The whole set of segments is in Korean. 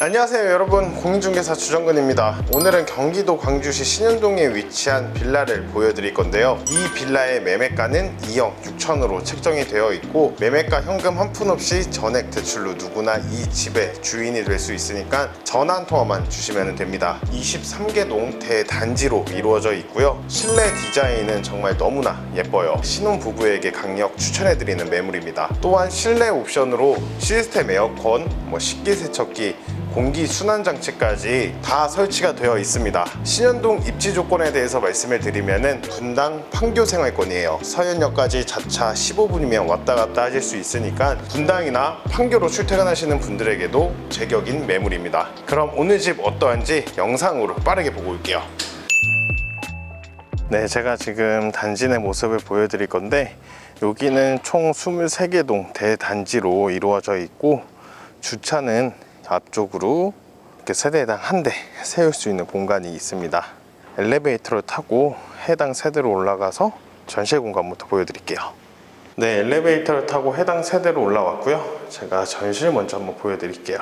안녕하세요 여러분. 공인중개사 주정근입니다. 오늘은 경기도 광주시 신현동에 위치한 빌라를 보여드릴 건데요. 이 빌라의 매매가는 2억 6천으로 책정이 되어 있고 매매가 현금 한 푼 없이 전액 대출로 누구나 이 집의 주인이 될 수 있으니까 전화 한 통화만 주시면 됩니다. 23개 동 대단지로 이루어져 있고요. 실내 디자인은 정말 너무나 예뻐요. 신혼부부에게 강력 추천해드리는 매물입니다. 또한 실내 옵션으로 시스템 에어컨, 뭐 식기세척기 공기 순환 장치까지 다 설치가 되어 있습니다. 신현동 입지 조건에 대해서 말씀을 드리면은 분당 판교 생활권이에요. 서현역까지 자차 15분이면 왔다 갔다 하실 수 있으니까 분당이나 판교로 출퇴근하시는 분들에게도 제격인 매물입니다. 그럼 오늘 집 어떠한지 영상으로 빠르게 보고 올게요. 네, 제가 지금 단지 내 모습을 보여드릴 건데 여기는 총 23개 동 대단지로 이루어져 있고 주차는 앞쪽으로 이렇게 세대당 한 대 세울 수 있는 공간이 있습니다. 엘리베이터를 타고 해당 세대로 올라가서 전실 공간부터 보여드릴게요. 네, 엘리베이터를 타고 해당 세대로 올라왔고요. 제가 전실 먼저 한번 보여드릴게요.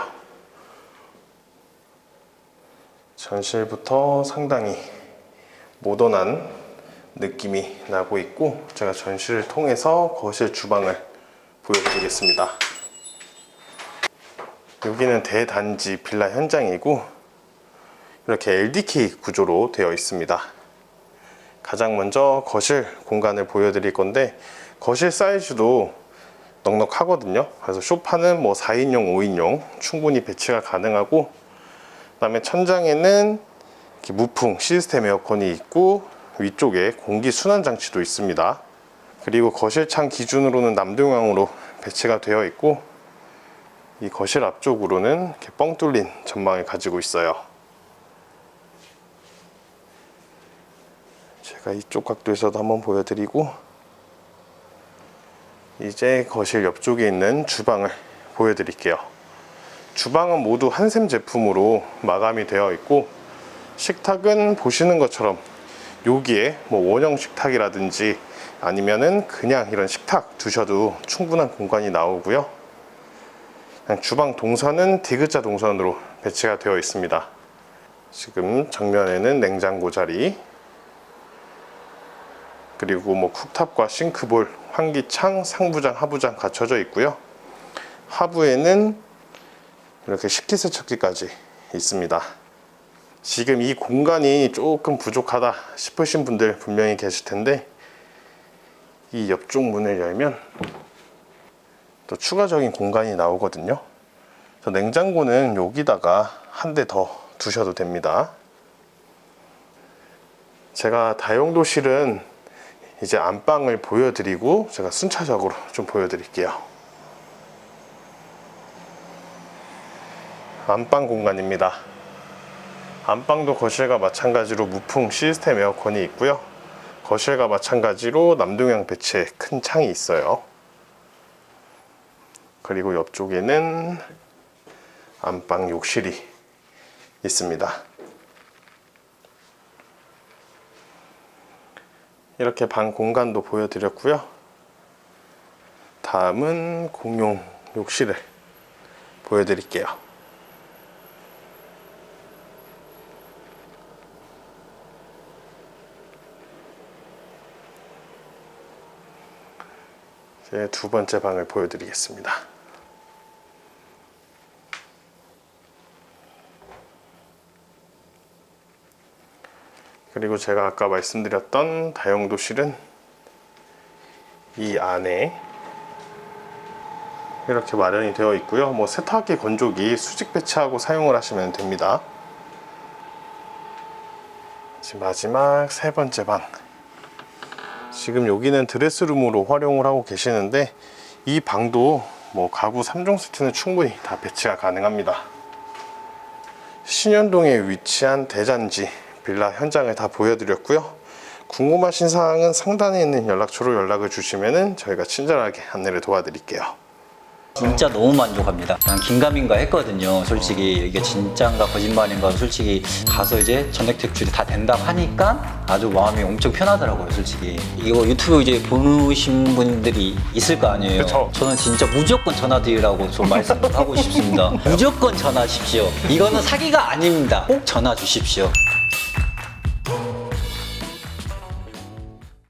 전실부터 상당히 모던한 느낌이 나고 있고 제가 전실을 통해서 거실 주방을 보여드리겠습니다. 여기는 대단지 빌라 현장이고 이렇게 LDK 구조로 되어 있습니다. 가장 먼저 거실 공간을 보여드릴 건데 거실 사이즈도 넉넉하거든요. 그래서 소파는 뭐 4인용, 5인용 충분히 배치가 가능하고 그 다음에 천장에는 이렇게 무풍 시스템 에어컨이 있고 위쪽에 공기 순환 장치도 있습니다. 그리고 거실 창 기준으로는 남동향으로 배치가 되어 있고 이 거실 앞쪽으로는 이렇게 뻥 뚫린 전망을 가지고 있어요. 제가 이쪽 각도에서도 한번 보여드리고 이제 거실 옆쪽에 있는 주방을 보여드릴게요. 주방은 모두 한샘 제품으로 마감이 되어 있고 식탁은 보시는 것처럼 여기에 뭐 원형 식탁이라든지 아니면은 그냥 이런 식탁 두셔도 충분한 공간이 나오고요. 주방 동선은 디귿자 동선으로 배치가 되어 있습니다. 지금 정면에는 냉장고 자리 그리고 뭐 쿡탑과 싱크볼, 환기창, 상부장, 하부장 갖춰져 있고요. 하부에는 이렇게 식기세척기까지 있습니다. 지금 이 공간이 조금 부족하다 싶으신 분들 분명히 계실 텐데 이 옆쪽 문을 열면 또 추가적인 공간이 나오거든요. 저 냉장고는 여기다가 한 대 더 두셔도 됩니다. 제가 다용도실은 이제 안방을 보여드리고 제가 순차적으로 좀 보여드릴게요. 안방 공간입니다. 안방도 거실과 마찬가지로 무풍 시스템 에어컨이 있고요. 거실과 마찬가지로 남동향 배치의 큰 창이 있어요. 그리고 옆쪽에는 안방 욕실이 있습니다. 이렇게 방 공간도 보여드렸고요. 다음은 공용 욕실을 보여드릴게요. 제두 번째 방을 보여드리겠습니다. 그리고 제가 아까 말씀드렸던 다용도실은 이 안에 이렇게 마련이 되어 있고요. 뭐 세탁기 건조기 수직 배치하고 사용을 하시면 됩니다. 지금 마지막 세 번째 방. 지금 여기는 드레스룸으로 활용을 하고 계시는데 이 방도 뭐 가구 3종 세트는 충분히 다 배치가 가능합니다. 신현동에 위치한 대잔지 빌라 현장을 다 보여드렸고요. 궁금하신 사항은 상단에 있는 연락처로 연락을 주시면 저희가 친절하게 안내를 도와드릴게요. 진짜 너무 만족합니다. 그냥 긴가민가 했거든요. 솔직히 이게 진짜인가 거짓말인가 솔직히 가서 이제 전액 퇴출이 다 된다 하니까 아주 마음이 엄청 편하더라고요. 솔직히 이거 유튜브 이제 보신 분들이 있을 거 아니에요. 그쵸. 저는 진짜 무조건 전화드리라고 좀 말씀하고 싶습니다. 무조건 전화하십시오. 이거는 사기가 아닙니다. 꼭 전화 주십시오.